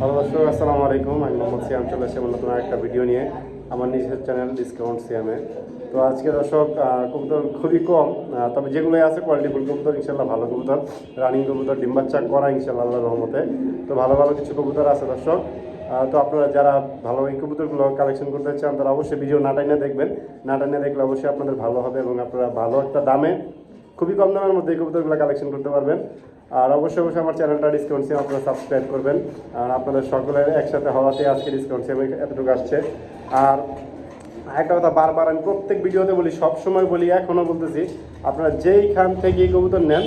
Hello দর্শক আসসালামু আলাইকুম আমি মোহাম্মদ সিয়াম চলে এসে নতুন একটা ভিডিও নিয়ে আমার নিজের চ্যানেল ডিসকাউন্ট সিয়ামে তো আজকে দর্শক কবুতর খুবই কম তবে যেগুলোই আছে কোয়ালিটিফুল কবুতর ইনশাল্লাহ ভালো কবুতর। রানিং কবুতর ডিম্বাচ্চা করা ইনশাল্লাহ আল্লাহর রহমতে। তো ভালো ভালো কিছু কবুতর আছে দর্শক। তো আপনারা যারা ভালো এই কবুতরগুলো কালেকশন করতে চান, তারা অবশ্যই ভিডিও নাটাইনা দেখবেন। নাটাইনা দেখলে অবশ্যই আপনাদের ভালো হবে এবং আপনারা ভালো একটা দামে খুবই কম দামের মধ্যে এই কবুতরগুলো কালেকশন করতে পারবেন। আর অবশ্যই অবশ্যই আমার চ্যানেলটা ডিসকাউন্ট সিম আপনারা সাবস্ক্রাইব করবেন। আর আপনাদের সকলের একসাথে হওয়াতে আজকে ডিসকাউন্ট সিম এতটুকু আসছে। আর একটা কথা বারবার আমি প্রত্যেক ভিডিওতে বলি সব সময় বলি এখনও বলতেছি, আপনারা যেইখান থেকে কবুতর নেন,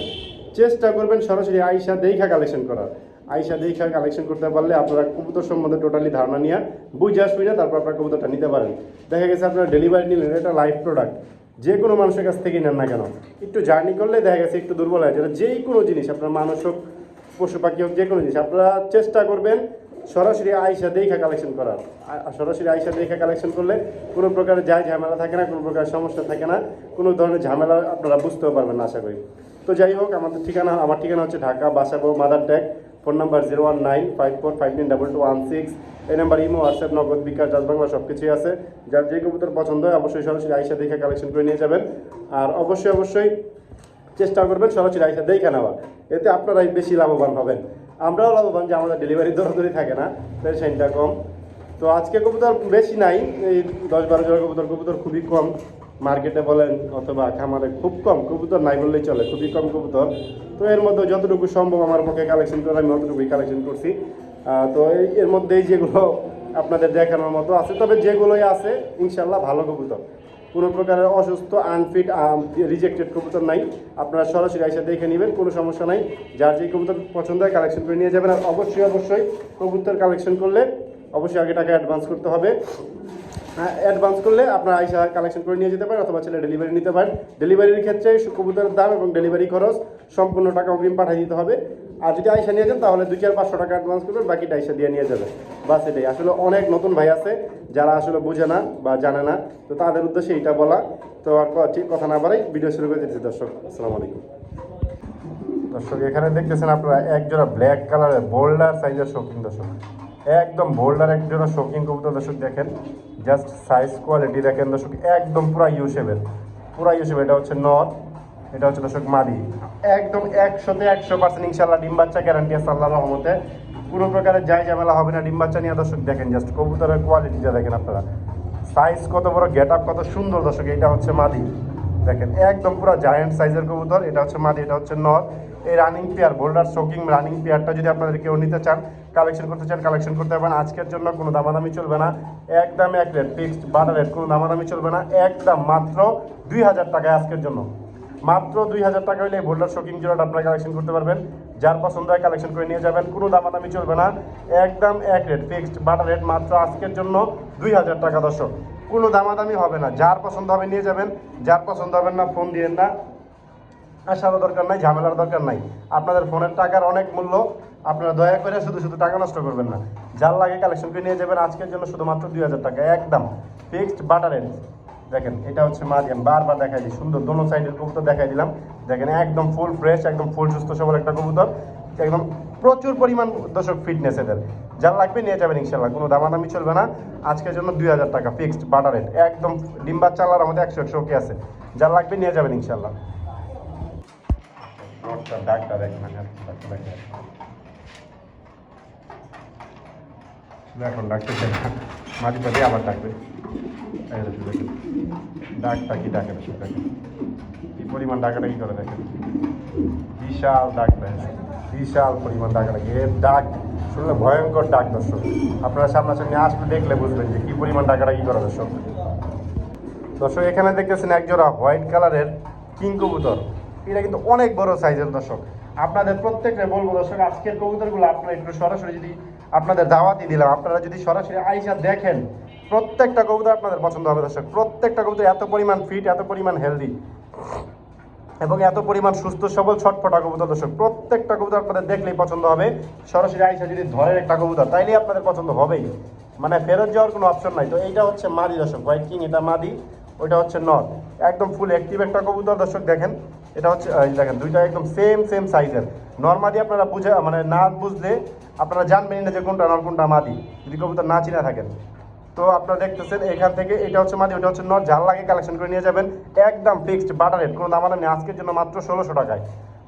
চেষ্টা করবেন সরাসরি আইসা দেখা কালেকশন করার। আইসা দেখা কালেকশন করতে পারলে আপনারা কবুতর সম্বন্ধে টোটালি ধারণা নিয়ে বুঝে আসবি না তারপর আপনার কবুতরটা নিতে পারেন। দেখা গেছে আপনারা ডেলিভারি নিলেন, এটা লাইভ প্রোডাক্ট যে কোনো মানুষের কাছ থেকে নেন না কেন? একটু জার্নি করলে দেখা গেছে একটু দুর্বল হয় যেটা যেই কোনো জিনিস, আপনার মানুষ হোক, পশু পাখি হোক যে কোনো জিনিস, আপনারা চেষ্টা করবেন সরাসরি আয়সা দেখা কালেকশন করার। সরাসরি আয়সা দেখা কালেকশন করলে কোনো প্রকারের যায় ঝামেলা থাকে না, কোনো প্রকার সমস্যা থাকে না, কোনো ধরনের ঝামেলা আপনারা বুঝতেও পারবেন না, আশা করি। তো যাই হোক, আমাদের ঠিকানা, আমার ঠিকানা হচ্ছে Dhaka, Basabo, Madartek phone number zero one nine five four five nine double two one six. এই number imo, WhatsApp, Nagad, bKash Dutch Bangla সব কিছুই আছে। যার যে কবুতর পছন্দ হয় অবশ্যই সরাসরি আইসা দেখে কালেকশন করে নিয়ে যাবেন। আর অবশ্যই অবশ্যই চেষ্টা করবেন সরাসরি আইসা দেখে নেওয়া। এতে আপনারাই বেশি লাভবান হবেন। আমরাও লাভবান যে আমাদের ডেলিভারি দরদরি থাকে না পেশেন্টটা কম। তো আজকে কবুতর বেশি নাই, এই দশ বারো জোড়া কবুতর কবুতর খুবই কম। মার্কেটে বলেন অথবা খামারে খুব কম, কবুতর নাই বললেই চলে, খুবই কম কবুতর। তো এর মধ্যে যতটুকু সম্ভব আমার পক্ষে কালেকশন করে আমি অতটুকুই কালেকশন করছি। তো এর মধ্যেই যেগুলো আপনাদের দেখানোর মতো আছে, তবে যেগুলোই আছে ইনশাল্লাহ ভালো কবুতর। কোনো প্রকারের অসুস্থ আনফিট রিজেক্টেড কবুতর নাই। আপনারা সরাসরি এসে দেখে নেবেন, কোনো সমস্যা নাই। যার যে কবুতর পছন্দ হয় কালেকশন করে নিয়ে যাবেন। আর অবশ্যই অবশ্যই কবুতর কালেকশন করলে অবশ্যই আগে টাকা অ্যাডভান্স করতে হবে। অ্যাডভান্স করলে আপনারা আইসা কালেকশন করে নিয়ে যেতে পারেন অথবা ছেলে ডেলিভারি নিতে পারেন। ডেলিভারির ক্ষেত্রে কবুতরের দাম এবং ডেলিভারি খরচ সম্পূর্ণ টাকা অগ্রিম পাঠিয়ে দিতে হবে। আর যদি আইসা নিয়ে যান, তাহলে দুই চার পাঁচশো টাকা অ্যাডভান্স করবেন, বাকিটা আইসা দিয়ে নিয়ে যাবে বাস এটাই। আসলে অনেক নতুন ভাই আছে, যারা আসলে বোঝে না বা জানে না, তো তাদের উদ্দেশ্যে এইটা বলা। তো আর ঠিক কথা না বাড়াই ভিডিও শুরু করে দিচ্ছি, দর্শক। আসসালামু আলাইকুম। দর্শক, এখানে দেখতেছেন আপনারা এক জোড়া ব্ল্যাক কালারের বোল্ডার সাইজের শৌখিন দর্শক। একদম বোল্ডার এক শৌখিন কবুতর দর্শক দেখেন। জাস্ট সাইজ কোয়ালিটি দেখেন দর্শক, একদম পুরা ইউ শেপের পুরা ইউ শেপ এটা হচ্ছে নট এটা হচ্ছে দর্শক মাদি। একদম একশোতে একশো পার্সেন্ট ইনশাল্লাহ ডিম বাচ্চা গ্যারান্টি আছে আল্লাহ রহমতে। কোনো প্রকারের যাই ঝামেলা হবে না, ডিম বাচ্চা নিয়ে দর্শক দেখেন জাস্ট কবুতরের কোয়ালিটিটা দেখেন আপনারা। সাইজ কত বড় গেট আপ কত সুন্দর দর্শক, এটা হচ্ছে মাদি। দেখেন, একদম পুরো জায়ান্ট সাইজের কবুতর, এটা হচ্ছে মাদি, এটা হচ্ছে নর এই রানিং পেয়ার বোল্ডার শোকিং রানিং পেয়ারটা যদি আপনাদের কেউ নিতে চান কালেকশন করতে চান কালেকশন করতে পারবেন। আজকের জন্য কোনো দামাদামি চলবে না। একদম এক রেট ফিক্সড বাটার রেট কোনো দামাদামি চলবে না। একদম মাত্র দুই হাজার টাকায় আজকের জন্য। মাত্র দুই হাজার টাকা হলে বোল্ডার শোকিং জোড়াটা আপনারা কালেকশন করতে পারবেন। যার পছন্দ হয় কালেকশন করে নিয়ে যাবেন। কোনো দামাদামি চলবে না। একদম এক রেট ফিক্সড বাটার রেট মাত্র আজকের জন্য দুই হাজার টাকা দর্শক। কোনো দামাদামি হবে না। যার পছন্দ হবে নিয়ে যাবেন। যার পছন্দ হবে না ফোন দিয়েন না। আসারও দরকার নাই, ঝামেলার দরকার নাই। আপনাদের ফোনের টাকার অনেক মূল্য আপনারা দয়া করে শুধু শুধু টাকা নষ্ট করবেন না। যার লাগে কালেকশন করে নিয়ে যাবেন, আজকের জন্য শুধুমাত্র দুই হাজার টাকা, একদম ফিক্সড বাটারের দেখেন, এটা হচ্ছে মাঝিয়াম বারবার দেখাই দিই, সুন্দর, দোনো সাইডের কবুতর দেখাই দিলাম। দেখেন, একদম ফুল ফ্রেশ একদম ফুল সুস্থ সবল একটা কবুতর। একদম প্রচুর পরিমাণ দর্শক ফিটনেস এদের। যার লাগবে নিয়ে যাবেন ইনশাল্লাহ কোনো দামাদামি চলবে না। আজকের জন্য দুই হাজার টাকা ফিক্সড বাটার একদম ডিম্বার চালার আমাদের একশো একশো ওকে আছে। যার লাগবে নিয়ে যাবেন ইনশাল্লাহ দেখেন আমি ডাকটা দেখেন শুধু এখন ডাকতেছে না মাঝে আবার ডাকবে। ডাকটা কি ডাকে কি পরিমাণ ডাকাটা কি করে দেখেন? বিশাল ডাক বিশাল পরিমাণ ডাকা ডাকে এর ডাক শুনলে ভয়ঙ্কর ডাক দর্শক। আপনারা সামনাসামনি আসলে দেখলে বুঝবেন যে কি পরিমাণ ডাকাটা কি করে দর্শক। দর্শক, এখানে দেখতেছেন একজোড়া হোয়াইট কালারের কিং কবুতর। এটা কিন্তু অনেক বড় সাইজের দর্শক। আপনাদের প্রত্যেকটা বলব দর্শক, আজকের কবুতরগুলো আপনারা একটু সরাসরি যদি আপনাদের দাওয়াতি দিলাম, আপনারা যদি সরাসরি আইসা দেখেন, প্রত্যেকটা কবুতর আপনাদের পছন্দ হবে দর্শক। প্রত্যেকটা কবুতর এত পরিমাণ ফিট এত পরিমাণ হেলদি এবং এত পরিমাণ সুস্থ, সবল, ছটফটা কবুতর দর্শক। প্রত্যেকটা কবুতর আপনাদের দেখলেই পছন্দ হবে। সরাসরি আইসা যদি ধরেন একটা কবুতর, তাইলেই আপনাদের পছন্দ হবেই। মানে ফেরত যাওয়ার কোনো অপশন নাই। তো এইটা হচ্ছে মাদি দর্শক হোয়াইট কিং এটা মাদি, ওইটা হচ্ছে নট একদম ফুল অ্যাক্টিভ একটা কবুতর দর্শক দেখেন। এটা হচ্ছে দেখেন, দুইটা একদম সেম সেম সাইজের নর্মালি আপনারা বুঝে মানে না বুঝলে আপনারা জানবেন না যে কোনটা নর কোনটা মাদি, যদি কবুতর না চিনে থাকেন। তো আপনারা দেখতেছেন, এখান থেকে এটা হচ্ছে মাদি, ওটা হচ্ছে নর, যার লাগে কালেকশন করে নিয়ে যাবেন। একদম ফিক্সড বাটার রেট কোনো দাম নেই। আজকের জন্য মাত্র ষোলোশো টাকায়।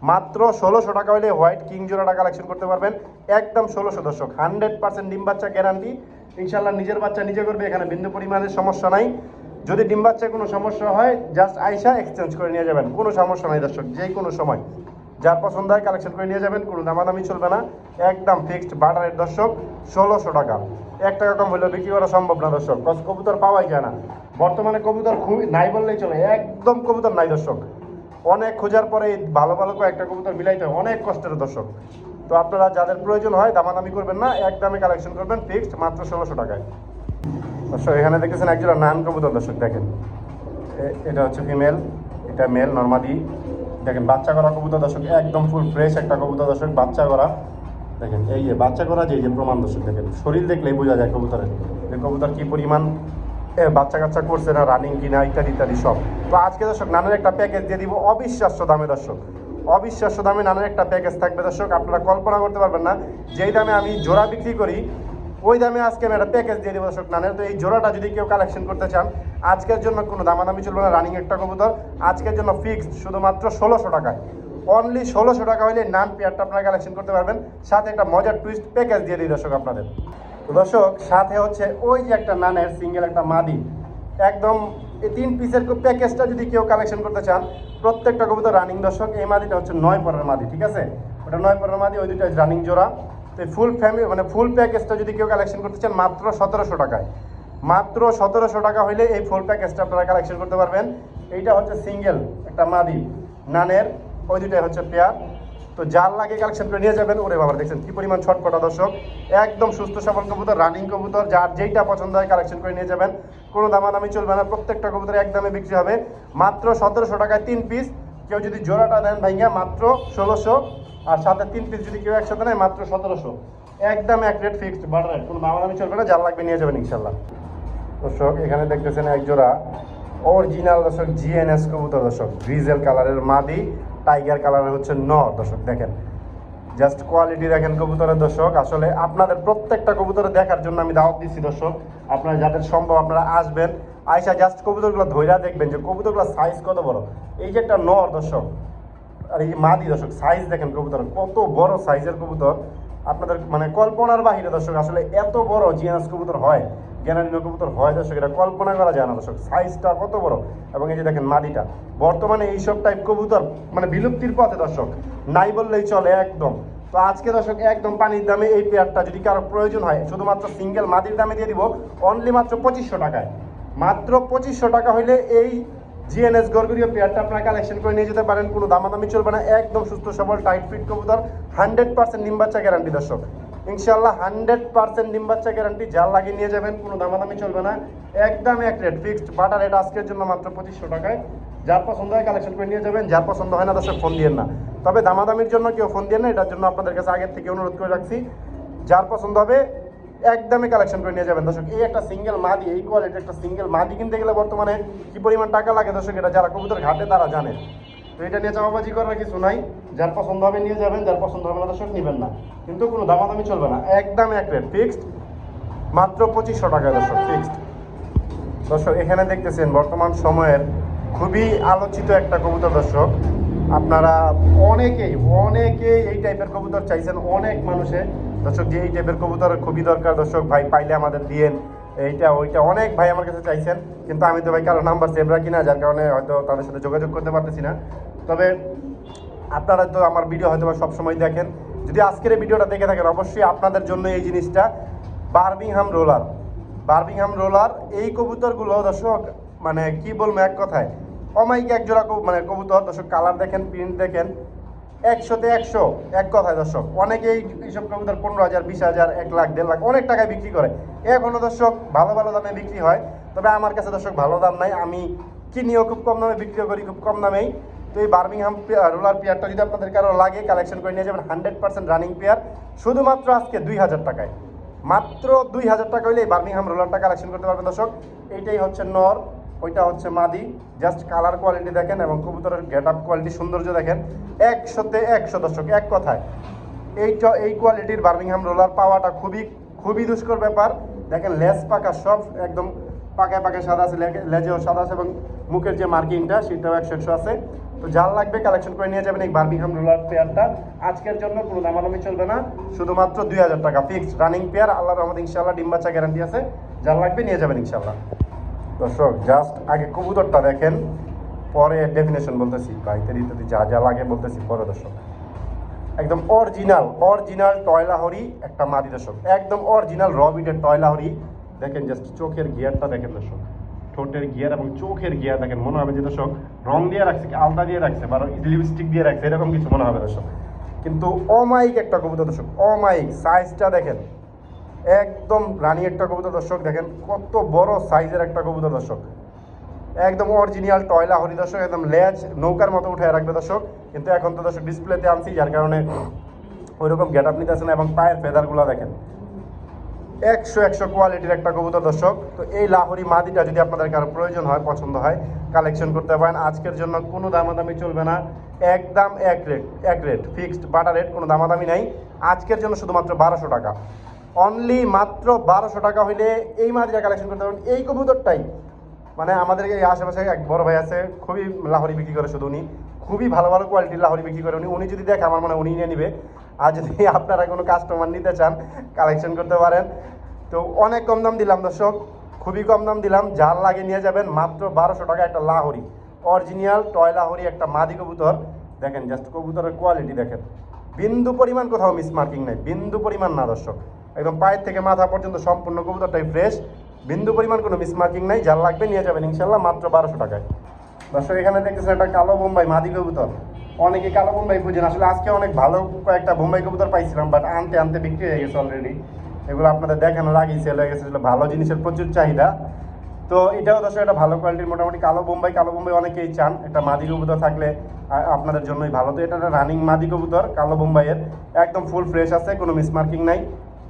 মাত্র ষোলোশো টাকা হলে হোয়াইট কিং জোড়াটা কালেকশন করতে পারবেন। একদম ষোলোশো দর্শক হান্ড্রেড পার্সেন্ট ডিম বাচ্চা গ্যারান্টি ইনশাল্লাহ নিজের বাচ্চা নিজে করবে, এখানে বিন্দু পরিমাণের সমস্যা নাই। যদি ডিম বাচ্চায় কোনো সমস্যা হয় জাস্ট আইসা এক্সচেঞ্জ করে নিয়ে যাবেন। কোনো সমস্যা নাই দর্শক, যে কোনো সময়। যার পছন্দ হয় কালেকশন করে নিয়ে যাবেন, কোনো দামাদামি চলবে না। একদম ফিক্সড বাটারের দর্শক, ষোলোশো টাকা। এক টাকা কম হলেও বিক্রি করা সম্ভব না দর্শক কবুতর পাওয়াই যায় না। বর্তমানে কবুতর খুবই নাই বললেই চলে, একদম কবুতর নাই দর্শক। অনেক খোঁজার পরে ভালো ভালো কয়েকটা কবুতর মিলাইতে হয়, অনেক কষ্টের দর্শক। তো আপনারা যাদের প্রয়োজন হয়, দামাদামি করবেন না এক দামে কালেকশন করবেন ফিক্সড মাত্র ষোলোশো টাকায়। দর্শক এখানে দেখতেছেন একজোড়া নান কবুতর, দর্শক, দেখেন। এটা হচ্ছে ফিমেল এটা মেল নর্মালি দেখেন, বাচ্চা করা কবুতর, দর্শক, একদম ফুল ফ্রেশ একটা কবুতর, দর্শক, বাচ্চা করা। দেখেন, এই যে বাচ্চা করা, যে যে প্রমাণ, দর্শক, দেখেন, শরীর দেখলেই বোঝা যায় কবুতরের। যে কবুতর কি পরিমাণ বাচ্চা কাচ্চা করছে না রানিং কিনা, ইত্যাদি ইত্যাদি সব। তো আজকে, দর্শক, নানার একটা প্যাকেজ দিয়ে দিব অবিশ্বাস্য দামে, দর্শক। অবিশ্বাস্য দামে নানার একটা প্যাকেজ থাকবে, দর্শক, আপনারা কল্পনা করতে পারবেন না, যেই দামে আমি জোড়া বিক্রি করি ওই দামে আজকে আমি একটা প্যাকেজ দিয়ে দেবো দর্শক নানের। তো এই জোড়াটা যদি কেউ কালেকশন করতে চান, আজকের জন্য কোনো দামাদামি চলবে না রানিং একটা কবুতর। আজকের জন্য ফিক্সড শুধুমাত্র ষোলোশো টাকায়। অনলি ষোলোশো টাকা হলে নান পেয়ারটা আপনারা কালেকশন করতে পারবেন। সাথে একটা মজার টুইস্ট প্যাকেজ দিয়ে দিই দর্শক আপনাদের। তো দর্শক, সাথে হচ্ছে ওই যে একটা নানের সিঙ্গেল একটা মাদি। একদম এই তিন পিসের প্যাকেজটা যদি কেউ কালেকশন করতে চান, প্রত্যেকটা কবুতর রানিং দর্শক, এই মাদিটা হচ্ছে নয় পরের মাদি, ঠিক আছে? ওটা নয় পরের মাদি, ওই দুটো রানিং জোড়া। তো ফুল ফ্যামিলি মানে ফুল প্যাকেজটা যদি কেউ কালেকশন করতে চান, মাত্র সতেরোশো টাকায়। মাত্র সতেরোশো টাকা হইলে এই ফুল প্যাকেজটা আপনারা কালেকশন করতে পারবেন। এইটা হচ্ছে সিঙ্গেল একটা মাদি। নানের, ওই দুটাই হচ্ছে পেয়ার তো যার লাগে কালেকশন করে নিয়ে যাবেন, ওরে বাবা দেখছেন কী পরিমাণ ছটপটা, দর্শক? একদম সুস্থ সবল কবুতর রানিং কবুতর, যার যেইটা পছন্দ হয় কালেকশন করে নিয়ে যাবেন। কোনো দামাদামি চলবে না, প্রত্যেকটা কবুতর এক দামে বিক্রি হবে। মাত্র সতেরোশো টাকায় তিন পিস কেউ যদি জোড়াটা দেন ভাইয়া, মাত্র ষোলোশো। আর সাথে তিন পিস যদি কেউ একসাথে নেয়, মাত্র সতেরোশো। একদম এক রেট ফিক্সড রেট কোনো দামাদামি চলবে না, যার লাগবে নিয়ে যাবেন ইনশাল্লাহ। দর্শক, এখানে দেখতেছেন এক জোড়া অরিজিনাল দর্শক জিএনএস কবুতর দর্শক গ্রিজেল কালারের মাদি টাইগার কালারের হচ্ছে নর দর্শক, দেখেন। জাস্ট কোয়ালিটি দেখেন কবুতরের দর্শক, আসলে আপনাদের প্রত্যেকটা কবুতর দেখার জন্য আমি দাওয়াত দিচ্ছি দর্শক, আপনারা যাদের সম্ভব আপনারা আসবেন। আইসা জাস্ট কবুতরগুলো ধৈরা দেখবেন যে কবুতরগুলো সাইজ কত বড়। এই যে একটা নর দর্শক আর এই মাদি দর্শক সাইজ দেখেন কবুতর, কত বড় সাইজের কবুতর। আপনাদের মানে কল্পনার বাহিরে দর্শক, আসলে এত বড় জিএনএস কবুতর হয় জ্ঞানানীয় কবুতর হয় দর্শক, এটা কল্পনা করা যায় না দর্শক সাইজটা কত বড়। এবং এই যে দেখেন মাদিটা, বর্তমানে এইসব টাইপ কবুতর মানে বিলুপ্তির পথে দর্শক, নাই বললেই চলে একদম। তো আজকে দর্শক, একদম পানির দামে এই পেয়ারটা যদি কারও প্রয়োজন হয়, শুধুমাত্র সিঙ্গেল মাদির দামে দিয়ে দিব অনলি মাত্র পঁচিশশো টাকায়। মাত্র পঁচিশশো টাকা হইলে এই জিএনএস গরগুরিও পেয়ারটা আপনারা কালেকশন করে নিয়ে যেতে পারেন, কোনো দামাদামি চলবে না, একদম সুস্থ, সবল টাইট ফিট কবুতর হান্ড্রেড পার্সেন্ট ডিম বাচ্চা গ্যারান্টি দর্শক। ইনশাল্লাহ হান্ড্রেড পার্সেন্ট ডিম বাচ্চা গ্যারান্টি যার লাগিয়ে নিয়ে যাবেন, কোনো দামাদামি চলবে না একদম এক রেট ফিক্সড বাটার রেট আজকের জন্য মাত্র পঁচিশশো টাকায়। যার পছন্দ হয় কালেকশন করে নিয়ে যাবেন, যার পছন্দ হয় না দর্শক ফোন দিয়ে না। তবে দামাদামির জন্য কেউ ফোন দিয়ে না, এটার জন্য আপনাদের কাছে আগের থেকে অনুরোধ করে রাখছি। যার পছন্দ হবে একদমই কালেকশন করে নিয়ে যাবেন। দর্শক, এই একটা সিঙ্গেল মাদি, এই কোয়ালিটি একটা সিঙ্গেল মাদি কিনতে গেলে বর্তমানে কি পরিমাণ টাকা লাগে দর্শক, এটা যারা কবুতর ঘাটে তারা জানে। তো এটা নিয়ে চাপাবাজি করার কিছু নাই। যার পছন্দ হবে নিয়ে যাবেন, যার পছন্দ হবে না দর্শক, নেবেন না। কিন্তু কোনো দামাদামি চলবে না। একদম এক রেট ফিক্সড মাত্র পঁচিশশো টাকায় দর্শক ফিক্সড দর্শক, এখানে দেখতেছেন বর্তমান সময়ের খুবই আলোচিত একটা কবুতর দর্শক। আপনারা অনেকেই অনেকেই এই টাইপের কবুতর চাইছেন, অনেক মানুষে দর্শক, যে এই টাইপের কবুতর খুবই দরকার, দর্শক, ভাই পাইলে আমাদের দিয়েন। এইটা, ওইটা অনেক ভাই আমার কাছে চাইছেন, কিন্তু আমি তো ভাই কারও নাম্বার সেভ রাখি না যার কারণে হয়তো তাদের সাথে যোগাযোগ করতে পারতেছি না। তবে আপনারা তো আমার ভিডিও হয়তো সবসময় দেখেন। যদি আজকের এই ভিডিওটা দেখে থাকেন, অবশ্যই আপনাদের জন্য এই জিনিসটা, বার্মিংহাম রোলার। বার্মিংহাম রোলার, এই কবুতরগুলো দর্শক মানে কি বলব, এক কথায় অমাইক এক জোড়া মানে কবুতর, দর্শক কালার দেখেন প্রিন্ট দেখেন। একশোতে একশো, এক কথায় দর্শক, অনেকেই এইসব কবুতর পনেরো হাজার, বিশ হাজার, এক লাখ, দেড় লাখ অনেক টাকায় বিক্রি করে। এখনও দর্শক ভালো ভালো দামে বিক্রি হয়, তবে আমার কাছে দর্শক ভালো দাম নাই। আমি কিনিও খুব কম দামে বিক্রি করি খুব কম দামেই। তো এই বার্মিংহাম রোলার পেয়ারটা যদি আপনাদের কারও লাগে কালেকশন করে নিয়ে যাবেন হান্ড্রেড পার্সেন্ট রানিং পেয়ার শুধুমাত্র আজকে দুই হাজার টাকায়। মাত্র দুই হাজার টাকা হলে এই বার্মিংহাম রোলারটা কালেকশন করতে পারবেন দর্শক। এইটাই হচ্ছে নর। ওইটা হচ্ছে মাদি। জাস্ট কালার কোয়ালিটি দেখেন এবং কবুতরের গেট আপ কোয়ালিটি সৌন্দর্য দেখেন। একশোতে একশো দর্শক, এক কথায়। এই চ- এই কোয়ালিটির বার্মিংহাম রোলার পাওয়াটা খুবই খুবই দুষ্কর ব্যাপার। দেখেন, লেস পাকা সব, একদম পাকায় পাকায় সাদা আছে লেজেও সাদা আছে এবং মুখের যে মার্কিংটা, সেটাও একশো একশো আছে। তো যার লাগবে কালেকশন করে নিয়ে যাবেন এই বার্মিংহাম রোলার পেয়ারটা আজকের জন্য কোনো দামাদামি চলবে না। শুধুমাত্র দুই হাজার টাকা ফিক্সড রানিং পেয়ার আল্লাহ রহমদ ইনশাল্লাহ ডিম বাচ্চা গ্যারান্টি আছে। যার লাগবে নিয়ে যাবেন ইনশাল্লাহ দর্শক জাস্ট আগে কবুতরটা দেখেন, পরে ডেফিনেশন বলতেছি। বাইতের ইত্যাদি যা যা লাগে বলতেছি, পরে দর্শক। একদম অরিজিনাল অরিজিনাল টয়লাহরি একটা মাদি দর্শক। একদম অরিজিনাল রবিটের টয়লাহরি দেখেন জাস্ট চোখের গিয়ারটা দেখেন দর্শক। ঠোঁটের গিয়ার এবং চোখের গিয়ার দেখেন, মনে হবে যে দর্শক, রং দিয়ে রাখছে কি আলতা দিয়ে রাখছে বা লিপস্টিক দিয়ে রাখছে, এরকম কিছু মনে হবে দর্শক। কিন্তু অমাইক একটা কবুতর দর্শক অমাইক সাইজটা দেখেন। একদম রানী একটা কবুতর, দর্শক দেখেন কত বড় সাইজের একটা কবুতর, দর্শক। একদম অরিজিনাল টয়লা হরি, দর্শক, একদম লেজ নৌকার মতো উঠে রাখবে, দর্শক। কিন্তু এখন তো, দর্শক ডিসপ্লেতে আনছি, যার কারণে ওইরকম গেট আপ নিতেছে না, এবং পায়ের ফেদারগুলো দেখেন। একশো একশো কোয়ালিটির একটা কবুতর, দর্শক। তো এই লাহোরি মাদিটা যদি আপনাদের কারও প্রয়োজন হয়, পছন্দ হয় কালেকশন করতে পারেন। আজকের জন্য কোনো দামাদামি চলবে না। একদম এক রেট এক রেট ফিক্সড বাটা রেট কোনো দামাদামি নাই। আজকের জন্য শুধুমাত্র বারোশো টাকা। অনলি মাত্র বারোশো টাকা হইলে এই মাদিটা কালেকশন করতে পারেন এই কবুতরটাই মানে আমাদের এই আশেপাশে এক বড় ভাই আছে, খুবই লাহরি বিক্রি করে শুধু উনি। খুবই ভালো ভালো কোয়ালিটির লাহরি বিক্রি করে উনি। উনি যদি দেখে আমার মনে হয় উনি নিয়ে নিবে। আর যদি আপনারা কোনো কাস্টমার নিতে চান কালেকশন করতে পারেন। তো অনেক কম দাম দিলাম দর্শক, খুবই কম দাম দিলাম। যার লাগে নিয়ে যাবেন মাত্র বারোশো টাকা একটা লাহরি। অরিজিনাল টয় লাহরি একটা মাদি কবুতর। দেখেন জাস্ট কবুতরের কোয়ালিটি দেখেন। বিন্দু পরিমাণ কোথাও মিস মার্কিং নাই। বিন্দু পরিমাণ না দর্শক। একদম পায়ের থেকে মাথা পর্যন্ত সম্পূর্ণ কবুতরটাই ফ্রেশ বিন্দু পরিমাণ কোনো মিস মার্কিং নাই, যার লাগবে নিয়ে যাবেন ইনশাল্লাহ মাত্র বারোশো টাকায়। দর্শক, এখানে দেখতেছেন একটা কালো বোম্বাই মাদি কবুতর। অনেকে কালো বোম্বাই খুঁজেন, আসলে আজকে অনেক ভালো কয়েকটা বোম্বাই কবুতর পাইছিলাম বাট আনতে আনতে বিক্রি হয়ে গেছে অলরেডি এগুলো আপনাদের দেখানোর আগেই সেল হয়ে গেছে ভালো জিনিসের প্রচুর চাহিদা। তো এটাও দর্শক, একটা ভালো কোয়ালিটির মোটামুটি কালো বোম্বাই কালো বোম্বাই অনেকেই চান, একটা মাদি কবুতর থাকলে আপনাদের জন্যই ভালো। তো এটা একটা রানিং মাদি কবুতর, কালো বোম্বাইয়ের, একদম ফুল ফ্রেশ আছে, কোনো মিসমার্কিং নাই।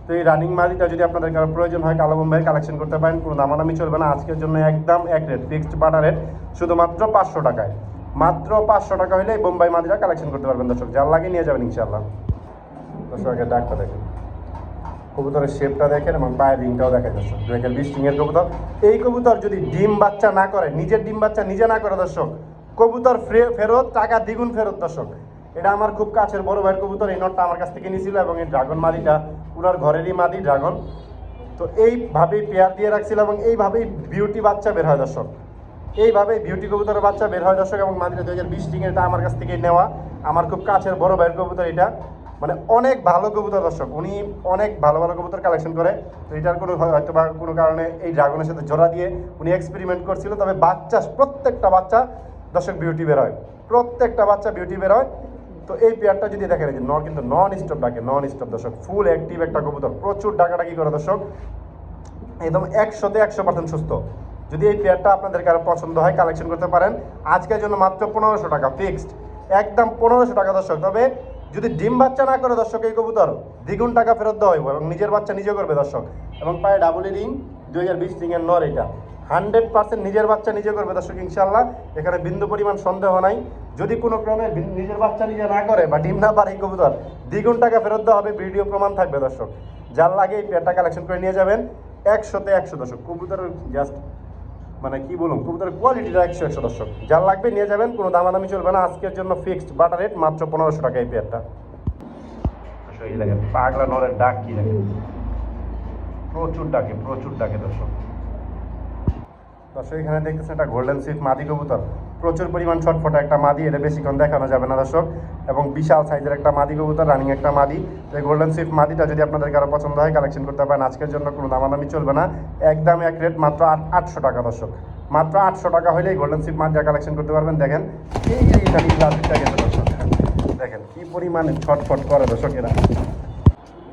তো এই রানিং মাদিটা যদি আপনাদের কারও প্রয়োজন হয় কালো বোম্বাইয়ের কালেকশন করতে পারেন, কোনো দামাদামি চলবে না। আজকের জন্য একদম এক রেট ফিক্সড বাটা রেট শুধুমাত্র পাঁচশো টাকায়। মাত্র পাঁচশো টাকা হলে এই বোম্বাই মাদিটা কালেকশন করতে পারবেন, দর্শক। যার লাগে নিয়ে যাবেন ইনশাল্লাহ দর্শক, আগে ডাকটা দেখেন। কবুতরের শেপটা দেখেন এবং পায়ের রিংটাও দেখা যাচ্ছে দু হাজার বিশ কবুতর। এই কবুতর যদি ডিম বাচ্চা না করে, নিজের ডিম বাচ্চা নিজে না করে দর্শক, কবুতর ফ্রে- ফেরত, টাকা দ্বিগুণ ফেরত দর্শক। এটা আমার খুব কাছের বড় ভাইয়ের কবুতর, এই নটটা আমার কাছ থেকে নিয়েছিল এবং এই ড্রাগন মাদিটা পুরার ঘরেরই মাদি ড্রাগন। তো এইভাবেই পেয়ার দিয়ে রাখছিল এবং এইভাবেই বিউটি বাচ্চা বের হয় দর্শক। এইভাবে বিউটি কবুতরের বাচ্চা বের হয় দর্শক এবং মাদিরা দু হাজার বিশ রিংয়ের এটা আমার কাছ থেকে নেওয়া। আমার খুব কাছের বড় ভাইয়ের কবুতর এটা। মানে অনেক ভালো কবুতর দর্শক। উনি অনেক ভালো ভালো কবুতর কালেকশন করে। তো এটার কোনো হয়- হয়তো বা কোনো কারণে এই ড্রাগনের সাথে জোড়া দিয়ে উনি এক্সপেরিমেন্ট করছিল। তবে বাচ্চা প্রত্যেকটা বাচ্চা দর্শক বিউটি বের হয়। প্রত্যেকটা বাচ্চা বিউটি বের হয়। তো এই পেয়ারটা যদি দেখেন যে ন কিন্তু নন স্টপ ডাকে নন স্টপ দর্শক ফুল অ্যাক্টিভ একটা কবুতর, প্রচুর ডাকাডাকি করে দর্শক। একদম একশোতে একশো পার্সেন্ট সুস্থ। যদি এই পেয়ারটা আপনাদের কারও পছন্দ হয় কালেকশন করতে পারেন। আজকের জন্য মাত্র পনেরোশো টাকা ফিক্সড একদম পনেরোশো টাকা দর্শক। তবে যদি ডিম বাচ্চা না করে দর্শক এই কবুতর, দ্বিগুণ টাকা ফেরত দেওয়া হইব এবং নিজের বাচ্চা নিজে করবে দর্শক। এবং পায়ে ডাবল রিং দুই হাজার বিশ রিংয়ের নর এটা। হান্ড্রেড পার্সেন্ট নিজের বাচ্চা নিজে করবে দর্শক ইনশাল্লাহ এখানে বিন্দু পরিমাণ সন্দেহ নাই। যদি কোনো ক্রমে নিজের বাচ্চা নিজে না করে বা ডিম না পারে কবুতর দ্বিগুণ টাকা ফেরত দেওয়া হবে ভিডিও প্রমাণ থাকবে দর্শক। যার লাগে এই পেয়ারটা কালেকশন করে নিয়ে যাবেন একশোতে একশো দর্শক। কবুতরের জাস্ট মানে কি বলুন কবুতরের কোয়ালিটিটা একশো একশো দর্শক। যার লাগবে নিয়ে যাবেন কোনো দামাদামি চলবে না। আজকের জন্য ফিক্সড বাটার রেট মাত্র পনেরোশো টাকা এই পেয়ারটা। পাগলা নরের ডাক কি দেখেন? প্রচুর ডাকে প্রচুর ডাকে দর্শক। দর্শক এখানে দেখতেছেন একটা গোল্ডেন সিফ মাদি কবুতর। প্রচুর পরিমাণ ছটফটা একটা মাদি, এটা বেশিক্ষণ দেখানো যাবে না দর্শক। এবং বিশাল সাইজের একটা মাদি কবুতর রানিং একটা মাদি। এই গোল্ডেন সিফ মাদিটা যদি আপনাদের কারও পছন্দ হয় কালেকশন করতে পারেন। আজকের জন্য কোনো দামাদামি চলবে না। একদম এক রেট মাত্র আট আটশো টাকা দর্শক। মাত্র আটশো টাকা হলেই গোল্ডেন সিফ মাদিটা কালেকশন করতে পারবেন। দেখেন, এই দর্শক, দেখেন কি পরিমাণে ছটফট করে দর্শকেরা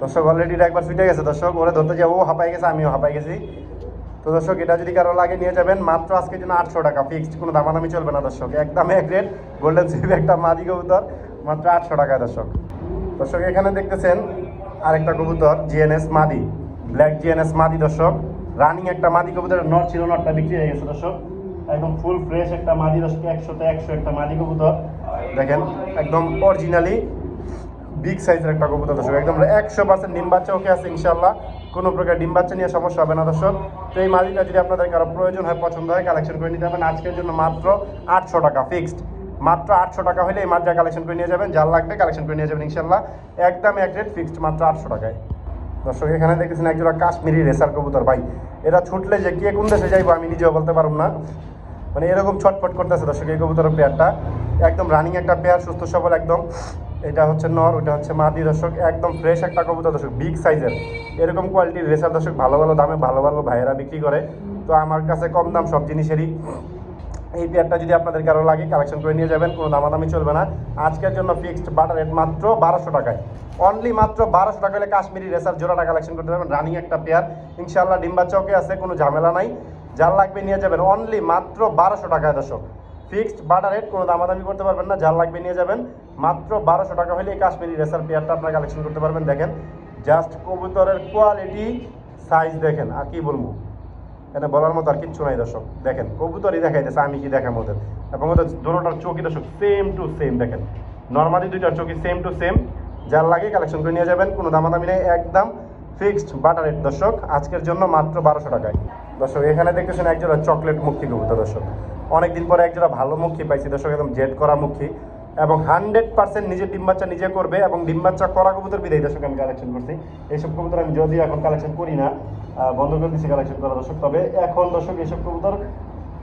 দর্শক অলরেডি একবার ফিটে গেছে দর্শক, ওরা ধরতে যাব হাঁপাই গেছে, আমিও হাঁপাই গেছি। তো দর্শক, এটা যদি কারও লাগে নিয়ে যাবেন, মাত্র আজকের জন্য আটশো টাকা ফিক্সড কোনো দামাদামি চলবে না দর্শক। একদম এক রেট গোল্ডেন সিপ একটা মাদি কবুতর, মাত্র আটশো টাকা দর্শক। দর্শক, এখানে দেখতেছেন আরেকটা কবুতর জিএনএস মাদি ব্ল্যাক জিএনএস মাদি দর্শক। রানিং একটা মাদি কবুতর নট ছিল, নটটা বিক্রি হয়ে গেছে দর্শক। একদম ফুল ফ্রেশ একটা মাদি দর্শক, একশোতে একশো একটা মাদি কবুতর। দেখেন, একদম অরিজিনালি বিগ সাইজের একটা কবুতর দর্শক, একদম একশো পার্সেন্ট ডিম বাচ্চা ওকে আছে ইনশাল্লাহ কোনো প্রকার ডিম বাচ্চা নিয়ে সমস্যা হবে না, দর্শক। তো এই মালিটা যদি আপনাদের কারও প্রয়োজন হয়, পছন্দ হয় কালেকশন করে নিতে পারবেন আজকের জন্য মাত্র আটশো টাকা ফিক্সড মাত্র আটশো টাকা হলে এই মাত্রা কালেকশন করে নিয়ে যাবেন। যার লাগবে কালেকশন করে নিয়ে যাবেন, ইনশাল্লাহ। একদম এক রেট ফিক্সড মাত্র আটশো টাকায়। দর্শক, এখানে দেখতেছেন একজোড়া কাশ্মীরি রেসার কবুতর। ভাই, এরা ছুটলে যে কে কোন দেশে যাইবো আমি নিজেও বলতে পারব না। মানে এরকম ছটফট করতেছে দর্শক এই কবুতরের পেয়ারটা একদম রানিং একটা পেয়ার সুস্থ সবল একদম। এটা হচ্ছে নর, ওটা হচ্ছে মাদি দর্শক, একদম ফ্রেশ একটা কবুতর দর্শক বিগ সাইজের এরকম কোয়ালিটির রেসার দর্শক, ভালো ভালো দামে, ভালো ভালো ভাইয়েরা বিক্রি করে। তো আমার কাছে কম দাম সব জিনিসেরই। এই পেয়ারটা যদি আপনাদের কারও লাগে কালেকশন করে নিয়ে যাবেন, কোনো দামাদামি চলবে না। আজকের জন্য ফিক্সড বাটার রেট মাত্র বারোশো টাকায়। অনলি মাত্র বারোশো টাকা হলে কাশ্মীরি রেসার জোড়াটা কালেকশন করতে পারবেন রানিং একটা পেয়ার ইনশাল্লাহ ডিম্বা চকে আছে, কোনো ঝামেলা নাই। যার লাগবে নিয়ে যাবেন অনলি মাত্র বারোশো টাকায় দর্শক। ফিক্সড বাটার রেট, কোনো দামাদামি করতে পারবেন না, যার লাগবে নিয়ে যাবেন। মাত্র বারোশো টাকা হলে এই কাশ্মীরি রেসার পেয়ারটা আপনারা কালেকশন করতে পারবেন। দেখেন জাস্ট কবুতরের কোয়ালিটি সাইজ দেখেন, আর কি বলব? এটা বলার মতো আর কিচ্ছু নাই দর্শক। দেখেন, কবুতরই দেখাইতেছে, আমি কি দেখাম ওদের? এবং ওদের দুটোটার চোখই দর্শক সেম টু সেম দেখেন। নর্মালি দুইটার চোখই সেম টু সেম যার লাগে কালেকশন করে নিয়ে যাবেন, কোনো দামাদামি নেই, একদম ফিক্সড বাটার রেট, দর্শক, আজকের জন্য মাত্র বারোশো টাকায়। দর্শক, এখানে দেখতেছেন একজোড়া চকলেট মুখী কবুতর দর্শক। অনেকদিন পরে একজোড়া ভালো মুখী পাইছি, দর্শক, একদম জেড করা মুখী। এবং হান্ড্রেড পার্সেন্ট নিজের ডিম বাচ্চা নিজে করবে এবং ডিম বাচ্চা করা কবুতর বিদায়, দর্শক, আমি কালেকশন করছি। এইসব কবুতর আমি যদিও এখন কালেকশন করি না বন্ধ করে দিচ্ছি কালেকশন করা, দর্শক। তবে এখন, দর্শক, এইসব কবুতর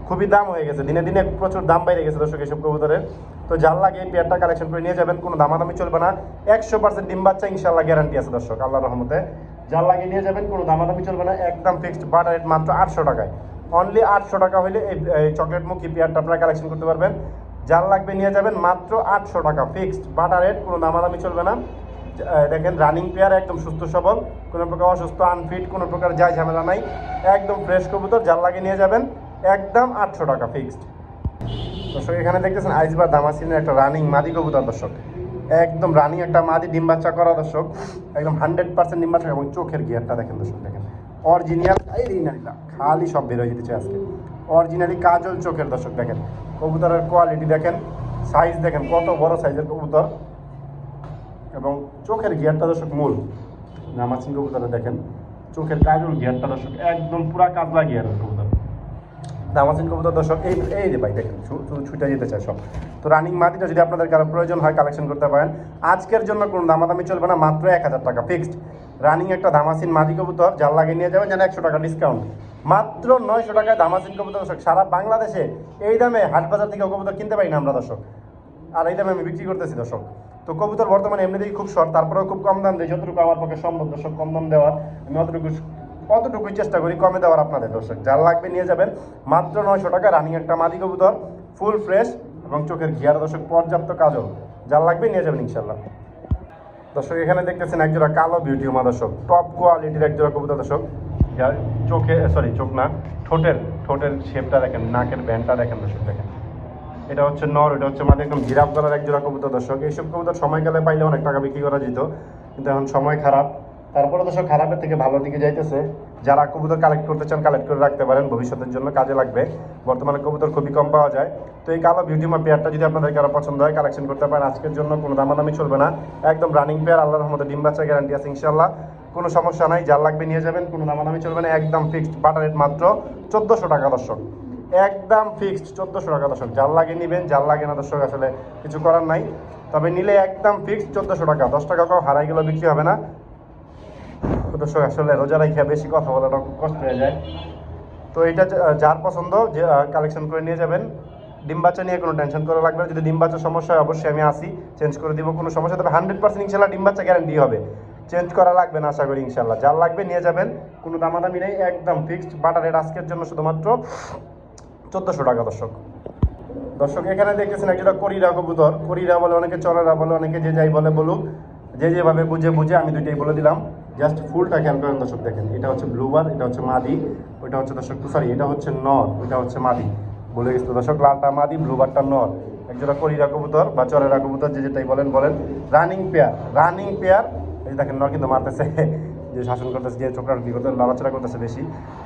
খুবই দাম হয়ে গেছে, দিনে দিনে প্রচুর দাম বেড়ে গেছে, দর্শক, এইসব কবুতরের। তো যার লাগে এই পেয়ারটা কালেকশন করে নিয়ে যাবেন, কোনো দামাদামি চলবে না। একশো পার্সেন্ট ডিম বাচ্চা ইনশাল্লাহ গ্যারান্টি আছে, দর্শক আল্লাহ রহমতে। যার লাগে নিয়ে যাবেন, কোনো দামাদামি চলবে না, একদম ফিক্সড বাটার রেট মাত্র আটশো টাকায়। অনলি আটশো টাকা হলে এই চকলেট মুখী পেয়ারটা আপনারা কালেকশন করতে পারবেন। যার লাগবে নিয়ে যাবেন মাত্র আটশো টাকা ফিক্সড বাটার রেট কোনো দামাদামি চলবে না। দেখেন রানিং পেয়ার একদম সুস্থ সবল, কোনো প্রকার অসুস্থ আনফিট কোনো প্রকার যাই ঝামেলা নাই। একদম ফ্রেশ কবুতর, যার লাগে নিয়ে যাবেন একদম আটশো টাকা ফিক্সড দর্শক, এখানে দেখতেছেন আইসবার দামাসিনের একটা রানিং মাদি কবুতর, দর্শক। একদম রানিং একটা মাদি ডিম বাচ্চা করা দর্শক। একদম হান্ড্রেড পার্সেন্ট ডিম বাচ্চা এবং চোখের গিয়ারটা দেখেন দর্শক, দেখেন। অরিজিনাল অরিজিনালিটা খালি সব বের হয়ে যেতেছে আজকে। অরিজিনালি কাজল চোখের দর্শক, দেখেন। কবুতরের কোয়ালিটি দেখেন সাইজ দেখেন, কত বড় সাইজের কবুতর। এবং চোখের গিয়ারটা দর্শক মূল। নামাচিন কবুতরে দেখেন, চোখের কাজল গিয়ারটা দর্শক একদম পুরা কাজলা গিয়ার কবুতর। নামাজিন কবুতর দর্শক, এই এই যে ভাই দেখেন ছুটে যেতে চায় সব। তো রানিং মাটিটা যদি আপনাদের কারও প্রয়োজন হয় কালেকশন করতে পারেন। আজকের জন্য কোনো দামাদামি চলবে না, মাত্র এক হাজার টাকা ফিক্সড রানিং একটা দামাসিন মাদি কবুতর, যার লাগিয়ে নিয়ে যাবেন যেন একশো টাকা ডিসকাউন্ট মাত্র নয়শো টাকায় দামাসিন কবুতর দর্শক, সারা বাংলাদেশে এই দামে হাট বাজার থেকে কবুতর কিনতে পারি না আমরা দর্শক। আর এই দামে আমি বিক্রি করতেছি দর্শক। তো কবুতর বর্তমানে এমনিতেই খুব শর্ট তারপরেও খুব কম দাম দেয়, যতটুকু আমার পক্ষে সম্ভব দর্শক, কম দাম দেওয়ার, আমি অতটুকু অতটুকুই চেষ্টা করি কমে দেওয়ার আপনাদের দর্শক? যার লাগবে নিয়ে যাবেন মাত্র নয়শো টাকা রানিং একটা মাদি কবুতর, ফুল ফ্রেশ এবং চোখের ঘিয়ার দর্শক, পর্যাপ্ত কাজল। যার লাগবে নিয়ে যাবেন ইনশাল্লাহ দর্শক, এখানে দেখতেছেন একজোড়া কালো বিউটি মা দর্শক। টপ কোয়ালিটির একজোড়া কবুতর দর্শক। চোখে সরি চোখ না, ঠোঁটের ঠোঁটের শেপটা দেখেন, নাকের ব্যান্ডটা দেখেন দর্শক, দেখেন। এটা হচ্ছে নর, এটা হচ্ছে আমাদের একদম জিরাফ গলার এক জোড়া কবুতর দর্শক। এইসব কবুতর সময়কালে পাইলে অনেক টাকা বিক্রি করা যেত, কিন্তু এখন সময় খারাপ। তারপরে দর্শক খারাপের থেকে ভালোর দিকে যাইতেছে। যারা কবুতর কালেক্ট করতে চান কালেক্ট করে রাখতে পারেন। ভবিষ্যতের জন্য কাজে লাগবে। বর্তমানে কবুতর খুবই কম পাওয়া যায়। তো এই কালো বিউটি মা পেয়ারটা যদি আপনাদের কারও পছন্দ হয় কালেকশন করতে পারেন। আজকের জন্য কোনো দামাদামি চলবে না। একদম রানিং পেয়ার আল্লাহর রহমতে ডিম বাচ্চা গ্যারান্টি আছে ইনশাল্লাহ কোনো সমস্যা নাই, যার লাগবে নিয়ে যাবেন। কোনো দামাদামি চলবে না। একদম ফিক্সড বাটার রেট মাত্র চোদ্দোশো টাকা দর্শক। একদম ফিক্সড চোদ্দোশো টাকা দর্শক। যার লাগে নেবেন, যার লাগে না দর্শক, আসলে কিছু করার নাই। তবে নিলে একদম ফিক্সড চোদ্দোশো টাকা। দশ টাকা হারাই গেলেও বিক্রি হবে না। তো দর্শক, আসলে রোজা রাখা বেশি কথা বলাটা কষ্ট হয়ে যায়। তো এটা যার পছন্দ, যে কালেকশন করে নিয়ে যাবেন। ডিম বাচ্চা নিয়ে কোনো টেনশন করা লাগবে না। যদি ডিম বাচ্চার সমস্যা হয়, অবশ্যই আমি আসি চেঞ্জ করে দিব, কোনো সমস্যা। তবে হান্ড্রেড পার্সেন্ট ইনশাল্লাহ ডিম বাচ্চা গ্যারান্টি হবে। চেঞ্জ করা লাগবে না, আশা করি ইনশাল্লাহ। যার লাগবে নিয়ে যাবেন। কোনো দামাদামি নেই, একদম ফিক্সড বাটার রেট আজকের জন্য শুধুমাত্র চোদ্দোশো টাকা, দর্শক। দর্শক, এখানে দেখতেছেন একটা করিরা কবুতর। করিরা বলে অনেকে, চরেরা বলে অনেকে, যে যাই বলে বলুক, যে যেভাবে বুঝে বুঝে আমি দুইটাই বলে দিলাম। জাস্ট ফুলটা খেয়াল করেন দর্শক দেখেন, এটা হচ্ছে ব্লুবার এটা হচ্ছে মাদি, ওইটা হচ্ছে দর্শক সরি এটা হচ্ছে নর, ওইটা হচ্ছে মাদি। বলে গেছিল দর্শক, লালটা মাদি ব্লুবারটা নর। একজোড়া করিরা কবুতর বা চরেরা কবুতর, যে যেটাই বলেন বলেন। রানিং পেয়ার রানিং পেয়ার এই দেখেন নর কিন্তু মারতেছে। যে শাসন করতেছে, যে কি করতে লড়াচড়া করতেছে বেশি।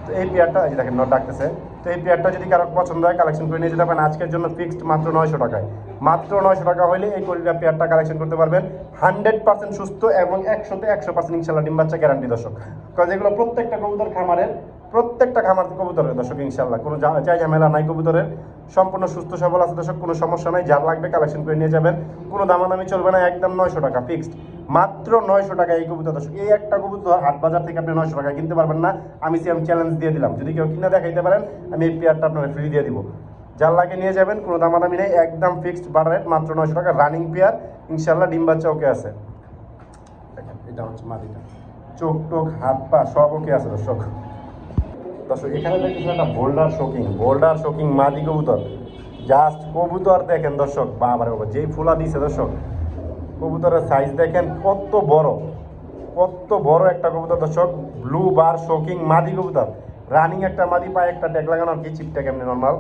তো এই পেয়ারটা, এই যে দেখেন নর ডাকতেছে। তো এই পেয়ারটা যদি কারও পছন্দ হয় কালেকশন করে নিয়ে যেতে পারেন। আজকের জন্য ফিক্সড মাত্র নয়শো টাকায়। মাত্র নয়শো টাকা হলে এই কলিটা পেয়ারটা কালেকশন করতে পারবেন। হান্ড্রেড পার্সেন্ট সুস্থ এবং একশোতে একশো পার্সেন্ট ইনশাল্লাহ ডিম বাচ্চা গ্যারান্টি দর্শক। কারণ এগুলো প্রত্যেকটা কবুতর খামারের, প্রত্যেকটা খামার কবুতরের, দর্শক, ইনশাল্লাহ। কোনো চাই ঝামেলা নাই কবুতরের। সম্পূর্ণ সুস্থ, সবল আছে দর্শক, কোনো সমস্যা নাই, যার লাগবে কালেকশন করে নিয়ে যাবেন। কোনো দামাদামি চলবে না, একদম নয়শো টাকা ফিক্সড মাত্র নয়শো টাকা এই কবুতর দর্শক, এই একটা কবুতর হাট বাজার থেকে আপনি নয়শো টাকা কিনতে পারবেন না। আমি সেম চ্যালেঞ্জ দিয়ে দিলাম। যদি কেউ কিনে দেখাইতে পারেন, আমি এই পেয়ারটা আপনার ফ্রি দিয়ে দিব। যার লাগে নিয়ে যাবেন, কোনো দামাদামি নেই, একদম ফিক্সড বাটার রেট মাত্র নয়শো টাকা রানিং পেয়ার ইনশাল্লাহ ডিম বাচ্চা ওকে আছে। এটা হচ্ছে মাদিটা চোখ টোক হাত পা সব ওকে আছে দর্শক। দর্শক এখানে দেখতেছেন একটা বোল্ডার শোকিং বোল্ডার শোকিং মাদি কবুতর। জাস্ট কবুতর দেখেন দর্শক, বাবারে বাবা, যেই ফুলা দিছে দর্শক, কবুতরের সাইজ দেখেন কত বড় কত বড় একটা কবুতর দর্শক ব্লু বার শোকিং মাদি কবুতর। রানিং একটা মাদি, পায়ে একটা ট্যাগ লাগানো, আর কি চিপটা কেমনি নর্মাল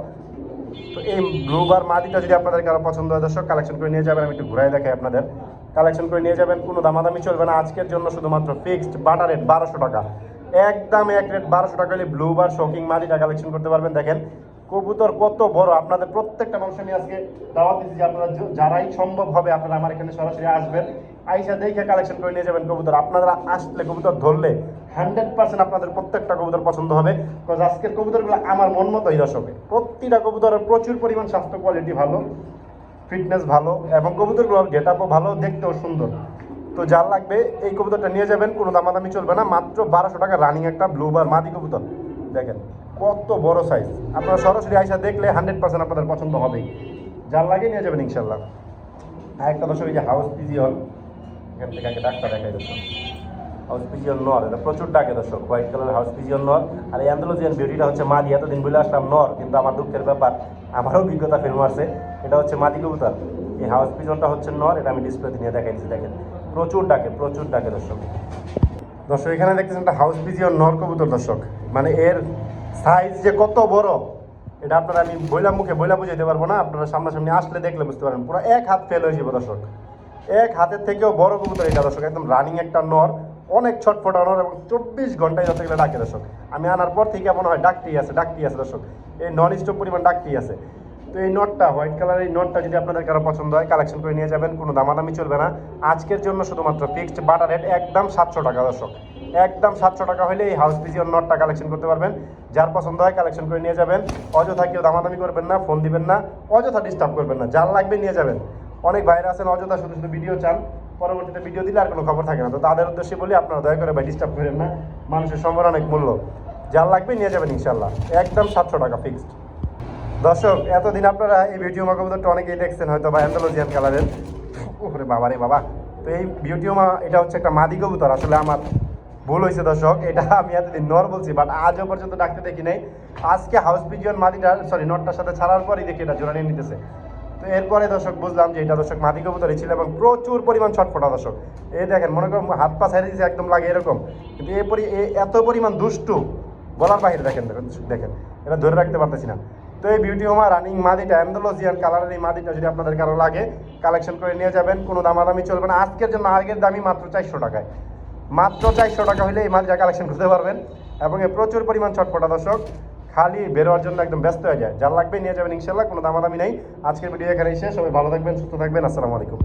তো এই ব্লু বার মাদিটা যদি আপনাদের কারও পছন্দ হয় দর্শক কালেকশন করে নিয়ে যাবেন, আমি একটু ঘুরাই দেখাই আপনাদের। কালেকশন করে নিয়ে যাবেন, কোনো দামাদামি চলবে না। আজকের জন্য শুধুমাত্র ফিক্সড বাটার রেট বারোশো টাকা। একদম এক রেট বারোশো টাকা হলে ব্লু বার শোকিং মাদিটা কালেকশন করতে পারবেন। দেখেন, কবুতর কত বড়। আপনাদের প্রত্যেকটা মানুষ আমি আজকে দাওয়াত দিচ্ছি যে আপনারা যারাই সম্ভব হবে আপনারা আমার এখানে সরাসরি আসবেন। আইসা দেখে কালেকশন করে নিয়ে যাবেন কবুতর। আপনারা আসলে কবুতর ধরলে হান্ড্রেড পার্সেন্ট আপনাদের প্রত্যেকটা কবুতর পছন্দ হবে। বিকজ আজকের কবুতরগুলো আমার মন মতোই দর্শকে প্রতিটা কবুতরের প্রচুর পরিমাণ স্বাস্থ্য কোয়ালিটি ভালো ফিটনেস ভালো, এবং কবুতরগুলোর গেট আপও ভালো, দেখতেও সুন্দর। তো যার লাগবে, এই কবুতরটা নিয়ে যাবেন, কোনো দামাদামি চলবে না, মাত্র বারোশো টাকা রানিং একটা ব্লু বার মাদি কবুতর। দেখেন, কত বড় সাইজ আপনারা সরাসরি আইসা দেখলে হান্ড্রেড পার্সেন্ট আপনাদের পছন্দ হবেই। যার লাগে নিয়ে যাবেন ইনশাল্লাহ। আর একটা দর্শক, এই যে হাউস পিজিয়ন এখান থেকে আগে ডাক্তার দেখাই দর্শক। হাউস পিজিয়ন নর, এটা প্রচুর ডাকে দর্শক হোয়াইট কালার হাউস পিজিয়ন নর। আর এই অ্যান্ডোলজিয়ান বিউটিটা হচ্ছে মাদি, এতদিন বলে আসলাম নর, কিন্তু আমার দুঃখের ব্যাপার আমারও অভিজ্ঞতা ফিল্ম আছে এটা হচ্ছে মাদি কবুতর। এই হাউস পিজনটা হচ্ছে নর, এটা আমি ডিসপ্লেতে নিয়ে দেখাই দিচ্ছি দেখেন। প্রচুর ডাকে প্রচুর ডাকে দর্শক। দর্শক, এখানে দেখতেছেন একটা হাউস পিজিয়ন নর কবুতর দর্শক। মানে এর সাইজ যে কত বড়, এটা আপনারা আমি বইলা মুখে বইলা বুঝাইতে পারব না। আপনারা সামনাসামনি আসলে দেখলে বুঝতে পারবেন। পুরো এক হাত ফেল হয়ে যাবে দর্শক। এক হাতের থেকেও বড় কবুতর এটা দর্শক। একদম রানিং একটা নর, অনেক ছটফটা নর এবং চব্বিশ ঘন্টায় যত ডাকে দর্শক। আমি আনার পর থেকে মনে হয় ডাকতেই আছে ডাকতেই আছে দর্শক। এই নন স্টপ পরিমাণ ডাকতেই আছে। তো এই নটটা হোয়াইট কালারের এই নটটা যদি আপনাদের কারও পছন্দ হয় কালেকশন করে নিয়ে যাবেন, কোনো দামাদামি চলবে না। আজকের জন্য শুধুমাত্র ফিক্সড বাটার রেট একদম সাতশো টাকা, দর্শক। একদম সাতশো টাকা হলে এই হাউস পিজিয়ন নটটা কালেকশন করতে পারবেন। যার পছন্দ হয় কালেকশন করে নিয়ে যাবেন। অযথা কেউ দামাদামি করবেন না ফোন দিবেন না, অযথা ডিস্টার্ব করবেন না, যার লাগবে নিয়ে যাবেন। অনেক বাইরে আছেন, অযথা শুধু শুধু ভিডিও চান, পরবর্তীতে ভিডিও দিলে আর কোনো খবর থাকে না। তো তাদের উদ্দেশ্যে বলি, আপনারা দয়া করে ভাই ডিস্টার্ব করেন না, মানুষের সময় অনেক মূল্য। যার লাগবে নিয়ে যাবেন ইনশাল্লাহ একদম সাতশো টাকা ফিক্সড দর্শক, এতদিন আপনারা এই বিউটিউমা কবুতরটা অনেকেই দেখছেন হয়তো বা অ্যান্ডোলজিয়ান কালারের ওরে বাবা রে বাবা। তো এই বিউটিউমা এটা হচ্ছে একটা মাদি কবুতর, আসলে আমার ভুল হয়েছে দর্শক, এটা আমি এতদিন নর বলছি বাট আজও পর্যন্ত ডাকতে দেখি নাই। আজকে হাউস পিজিয়ন মাদিটা সরি নটটার সাথে ছাড়ার পরই দেখি এটা জোড়া নিয়ে নিতেছে। তো এরপরে দর্শক, বুঝলাম যে এটা দর্শক মাদি কবুতরই ছিল এবং প্রচুর পরিমাণ ছটফটা দর্শক। এই দেখেন, মনে করেন হাত পা ছেড়ে দিয়েছে, একদম লাগে এরকম। কিন্তু এ পরি এ এত পরিমাণ দুষ্টু, বলার বাইরে দেখেন দেখেন দেখেন, এটা ধরে রাখতে পারতেছি না। তো এই বিউটি হোমা রানিং মাদিটা অ্যান্ডোলজিয়ান কালারের এই মাদিটা যদি আপনাদের কারও লাগে কালেকশন করে নিয়ে যাবেন, কোনো দামাদামি চলবে না। আজকের জন্য আগের দামই মাত্র চারশো টাকায়। মাত্র চারশো টাকা হলে এই মাদিটা কালেকশন করতে পারবেন এবং এ প্রচুর পরিমাণ ছটফটা দর্শক, খালি বেরোয়ার জন্য একদম ব্যস্ত হয়ে যায়। যার লাগবে নিয়ে যাবেন, ইনশাল্লাহ, কোনো দামাদামি নেই। আজকের ভিডিও এখানেই এসে সবাই ভালো থাকবেন, সুস্থ থাকবেন। আসসালামু আলাইকুম।